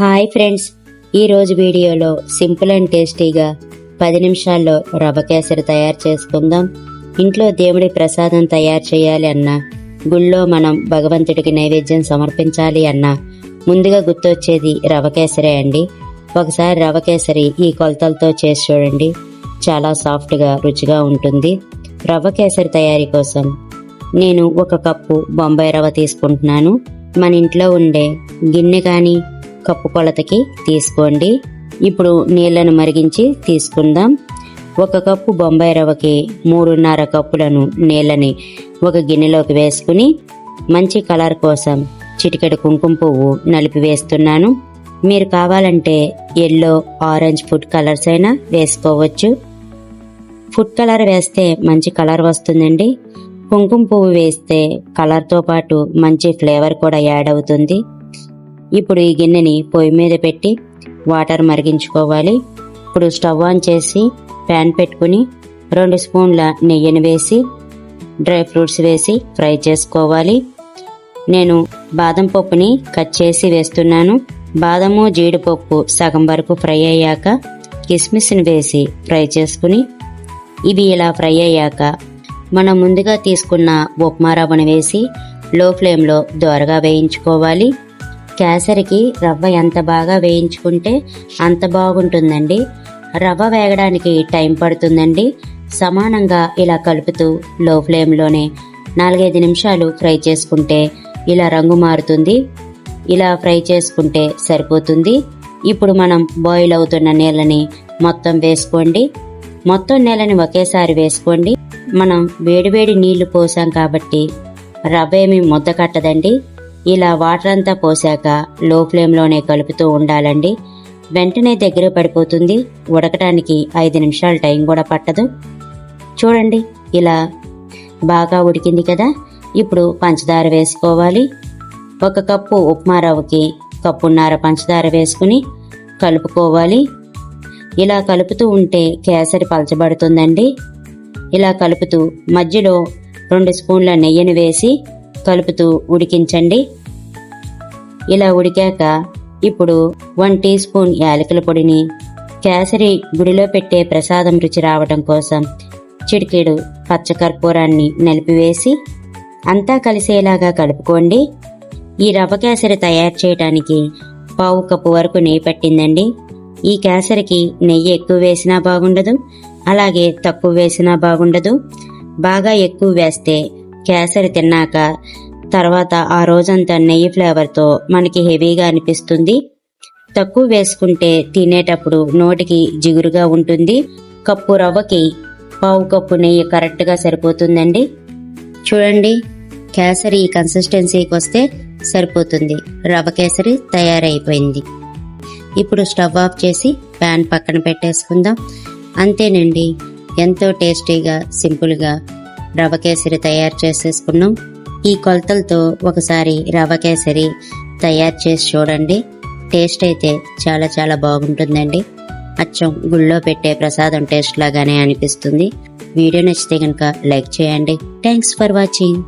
Hi friends. ఈరోజు వీడియోలో simple and టేస్టీగా పది నిమిషాల్లో రవ్వ కేసరి తయారు చేసుకుందాం. ఇంట్లో దేవుడి ప్రసాదం తయారు చేయాలి అన్నా గుళ్ళో మనం భగవంతుడికి నైవేద్యం సమర్పించాలి అన్నా ముందుగా గుర్తొచ్చేది రవ్వ కేసరే అండి. ఒకసారి రవ్వ కేసరి ఈ కొలతలతో చేసి చూడండి. చాలా సాఫ్ట్గా రుచిగా ఉంటుంది. రవ్వ కేసరి తయారీ కోసం నేను ఒక కప్పు బొంబాయి రవ్వ తీసుకుంటున్నాను. మన ఇంట్లో ఉండే గిన్నె కానీ కప్పు కొలతకి తీసుకోండి. ఇప్పుడు నీళ్ళను మరిగించి తీసుకుందాం. ఒక కప్పు బొంబాయి రవ్వకి మూడున్నర కప్పులను నీళ్ళని ఒక గిన్నెలోకి వేసుకుని మంచి కలర్ కోసం చిటికెడు కుంకుమ పువ్వు నలిపి వేస్తున్నాను. మీరు కావాలంటే ఎల్లో ఆరెంజ్ ఫుడ్ కలర్స్ అయినా వేసుకోవచ్చు. ఫుడ్ కలర్ వేస్తే మంచి కలర్ వస్తుందండి. కుంకుమ పువ్వు వేస్తే కలర్తో పాటు మంచి ఫ్లేవర్ కూడా యాడ్ అవుతుంది. ఇప్పుడు ఈ గిన్నెని పొయ్యి మీద పెట్టి వాటర్ మరిగించుకోవాలి. ఇప్పుడు స్టవ్ ఆన్ చేసి ప్యాన్ పెట్టుకుని రెండు స్పూన్ల నెయ్యిని వేసి డ్రై ఫ్రూట్స్ వేసి ఫ్రై చేసుకోవాలి. నేను బాదం పప్పుని కట్ చేసి వేస్తున్నాను. బాదము జీడిపప్పు సగం వరకు ఫ్రై అయ్యాక కిస్మిస్ని వేసి ఫ్రై చేసుకుని ఇవి ఇలా ఫ్రై అయ్యాక మనం ముందుగా తీసుకున్న ఉప్మా రవ్వను వేసి లో ఫ్లేమ్లో దోరగా వేయించుకోవాలి. కేసరికి రవ్వ ఎంత బాగా వేయించుకుంటే అంత బాగుంటుందండి. రవ్వ వేగడానికి టైం పడుతుందండి. సమానంగా ఇలా కలుపుతూ లో ఫ్లేమ్లోనే నాలుగైదు నిమిషాలు ఫ్రై చేసుకుంటే ఇలా రంగు మారుతుంది. ఇలా ఫ్రై చేసుకుంటే సరిపోతుంది. ఇప్పుడు మనం బాయిల్ అవుతున్న నీళ్ళని మొత్తం వేసుకోండి. మొత్తం నీళ్ళని ఒకేసారి వేసుకోండి. మనం వేడివేడి నీళ్ళు పోసాం కాబట్టి రవ్వ ఏమి ముద్ద కట్టదండి ఇలా వాటర్ అంతా పోసాక లో ఫ్లేమ్లోనే కలుపుతూ ఉండాలండి. వెంటనే దగ్గర పడిపోతుంది. ఉడకటానికి ఐదు నిమిషాల టైం కూడా పట్టదు. చూడండి ఇలా బాగా ఉడికింది కదా. ఇప్పుడు పంచదార వేసుకోవాలి. ఒక కప్పు ఉప్మా రవ్వకి కప్పున్నర పంచదార వేసుకుని కలుపుకోవాలి. ఇలా కలుపుతూ ఉంటే కేసరి పలచబడుతుందండి. ఇలా కలుపుతూ మధ్యలో రెండు స్పూన్ల నెయ్యిని వేసి కలుపుతూ ఉడికించండి. ఇలా ఉడికాక ఇప్పుడు వన్ టీ స్పూన్ యాలకుల పొడిని కేసరి గుడిలో పెట్టే ప్రసాదం రుచి రావడం కోసం చిటికెడు పచ్చకర్పూరాన్ని నలిపివేసి అంతా కలిసేలాగా కలుపుకోండి. ఈ రవ్వ కేసరి తయారు చేయడానికి పావు కప్పు వరకు నెయ్యి పట్టిందండి. ఈ కేసరికి నెయ్యి ఎక్కువ వేసినా బాగుండదు అలాగే తక్కువ వేసినా బాగుండదు. బాగా ఎక్కువ వేస్తే కేసరి తిన్నాక తర్వాత ఆ రోజంతా నెయ్యి ఫ్లేవర్తో మనకి హెవీగా అనిపిస్తుంది. తక్కువ వేసుకుంటే తినేటప్పుడు నోటికి జిగురుగా ఉంటుంది. కప్పు రవ్వకి పావు కప్పు నెయ్యి కరెక్ట్గా సరిపోతుందండి. చూడండి కేసరి ఈ కన్సిస్టెన్సీకి వస్తే సరిపోతుంది. రవ్వ కేసరి తయారైపోయింది. ఇప్పుడు స్టవ్ ఆఫ్ చేసి ప్యాన్ పక్కన పెట్టేసుకుందాం. అంతేనండి ఎంతో టేస్టీగా సింపుల్గా రవ్వ కేసరి తయారు చేసేసుకున్నాం. ఈ కొలతలతో ఒకసారి రవ్వ కేసరి తయారు చేసి చూడండి. టేస్ట్ అయితే చాలా చాలా బాగుంటుందండి. అచ్చం గుళ్ళో పెట్టే ప్రసాదం టేస్ట్ లాగానే అనిపిస్తుంది. వీడియో నచ్చితే కనుక లైక్ చేయండి. Thanks for watching.